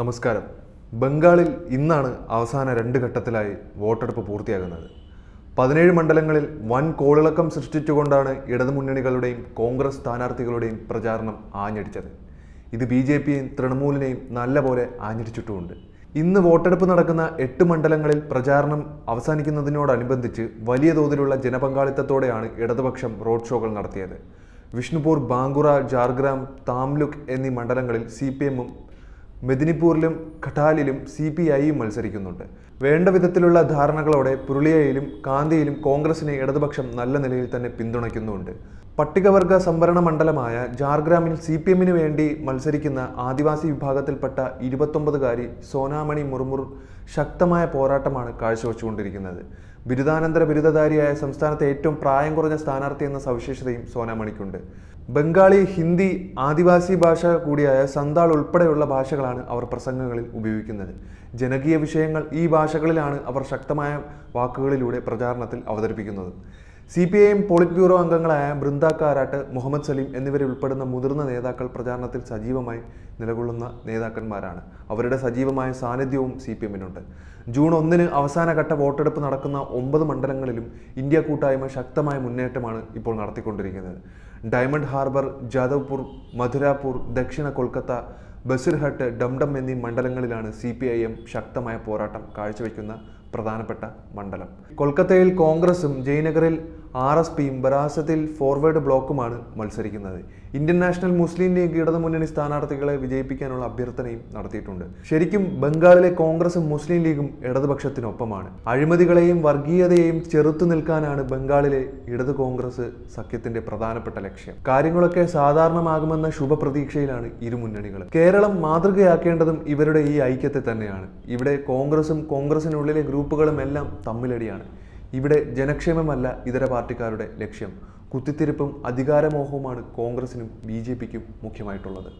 നമസ്കാരം. ബംഗാളിൽ ഇന്നാണ് അവസാന രണ്ട് ഘട്ടത്തിലായി വോട്ടെടുപ്പ് പൂർത്തിയാകുന്നത്. പതിനേഴ് മണ്ഡലങ്ങളിൽ വൻ കോളിളക്കം സൃഷ്ടിച്ചുകൊണ്ടാണ് ഇടതുമുന്നണികളുടെയും കോൺഗ്രസ് സ്ഥാനാർത്ഥികളുടെയും പ്രചാരണം ആഞ്ഞടിച്ചത്. ഇത് ബി ജെ പിയെയും തൃണമൂലിനെയും നല്ലപോലെ ആഞ്ഞടിച്ചിട്ടുമുണ്ട്. ഇന്ന് വോട്ടെടുപ്പ് നടക്കുന്ന എട്ട് മണ്ഡലങ്ങളിൽ പ്രചാരണം അവസാനിക്കുന്നതിനോടനുബന്ധിച്ച് വലിയ തോതിലുള്ള ജനപങ്കാളിത്തത്തോടെയാണ് ഇടതുപക്ഷം റോഡ് ഷോകൾ നടത്തിയത്. വിഷ്ണുപൂർ ബാങ്കുറ ജാർഗ്രാം താംലുക് എന്നീ മണ്ഡലങ്ങളിൽ സി പി എമ്മും മെദിനിപ്പൂരിലും ഖട്ടാലിലും സി പി ഐയും മത്സരിക്കുന്നുണ്ട്. വേണ്ട വിധത്തിലുള്ള ധാരണകളോടെ പുരുളിയയിലും കാന്തിയിലും കോൺഗ്രസിനെ ഇടതുപക്ഷം നല്ല നിലയിൽ തന്നെ പിന്തുണയ്ക്കുന്നുണ്ട്. പട്ടികവർഗ സംവരണ മണ്ഡലമായ ജാർഗ്രാമിൽ സി പി എമ്മിന് വേണ്ടി മത്സരിക്കുന്ന ആദിവാസി വിഭാഗത്തിൽപ്പെട്ട ഇരുപത്തൊമ്പതുകാരി സോനാമണി മുർമുർ ശക്തമായ പോരാട്ടമാണ് കാഴ്ചവെച്ചുകൊണ്ടിരിക്കുന്നത്. ബിരുദാനന്തര ബിരുദധാരിയായ സംസ്ഥാനത്തെ ഏറ്റവും പ്രായം കുറഞ്ഞ സ്ഥാനാർത്ഥി എന്ന സവിശേഷതയും സോനാമണിക്കുണ്ട്. ബംഗാളി ഹിന്ദി ആദിവാസി ഭാഷ കൂടിയായ സന്താൾ ഉൾപ്പെടെയുള്ള ഭാഷകളാണ് അവർ പ്രസംഗങ്ങളിൽ ഉപയോഗിക്കുന്നത്. ജനകീയ വിഷയങ്ങൾ ഈ ഭാഷകളിലാണ് അവർ ശക്തമായ വാക്കുകളിലൂടെ പ്രചാരണത്തിൽ അവതരിപ്പിക്കുന്നത്. C P I M politburo അംഗങ്ങളായ ബൃന്ദ കാരാട്ട് മുഹമ്മദ് സലീം എന്നിവരെ ഉൾപ്പെടുന്ന മുതിർന്ന നേതാക്കൾ പ്രചാരണത്തിൽ സജീവമായി നിലകൊള്ളുന്ന നേതാക്കന്മാരാണ്. അവരുടെ സജീവമായ സാന്നിധ്യവും സി പി എമ്മിനുണ്ട്. ജൂൺ ഒന്നിന് അവസാനഘട്ട വോട്ടെടുപ്പ് നടക്കുന്ന ഒമ്പത് മണ്ഡലങ്ങളിലും ഇന്ത്യ കൂട്ടായ്മ ശക്തമായ മുന്നേറ്റമാണ് ഇപ്പോൾ നടത്തിക്കൊണ്ടിരിക്കുന്നത്. ഡയമണ്ട് ഹാർബർ ജാദവ്പൂർ മധുരാപൂർ ദക്ഷിണ കൊൽക്കത്ത ബസിർഹട്ട് ഡംഡം എന്നീ മണ്ഡലങ്ങളിലാണ് സി പി ഐ എം ശക്തമായ പോരാട്ടം കാഴ്ചവെക്കുന്ന പ്രധാനപ്പെട്ട മണ്ഡലം. കൊൽക്കത്തയിൽ കോൺഗ്രസും ജയ്നഗറിൽ ആർ എസ് പിയും ബരാസത്തിൽ ഫോർവേഡ് ബ്ലോക്കുമാണ് മത്സരിക്കുന്നത്. ഇന്ത്യൻ നാഷണൽ മുസ്ലിം ലീഗ് ഇടതുമുന്നണി സ്ഥാനാർത്ഥികളെ വിജയിപ്പിക്കാനുള്ള അഭ്യർത്ഥനയും നടത്തിയിട്ടുണ്ട്. ശരിക്കും ബംഗാളിലെ കോൺഗ്രസും മുസ്ലിം ലീഗും ഇടതുപക്ഷത്തിനൊപ്പമാണ്. അഴിമതികളെയും വർഗീയതയെയും ചെറുത്തു നിൽക്കാനാണ് ബംഗാളിലെ ഇടത് കോൺഗ്രസ് സഖ്യത്തിന്റെ പ്രധാനപ്പെട്ട ലക്ഷ്യം. കാര്യങ്ങളൊക്കെ സാധാരണമാകുമെന്ന ശുഭപ്രതീക്ഷയിലാണ് ഇരു മുന്നണികളും. കേരളം മാതൃകയാക്കേണ്ടതും ഇവരുടെ ഈ ഐക്യത്തെ തന്നെയാണ്. ഇവിടെ കോൺഗ്രസും കോൺഗ്രസിനുള്ളിലെ ഗ്രൂപ്പുകളും എല്ലാം തമ്മിലടിയാണ്. ഇവിടെ ജനക്ഷേമമല്ല ഇതര പാർട്ടിക്കാരുടെ ലക്ഷ്യം. കുത്തിത്തിരിപ്പും അധികാരമോഹവുമാണ് കോൺഗ്രസിനും ബി ജെ പിക്കും മുഖ്യമായിട്ടുള്ളത്.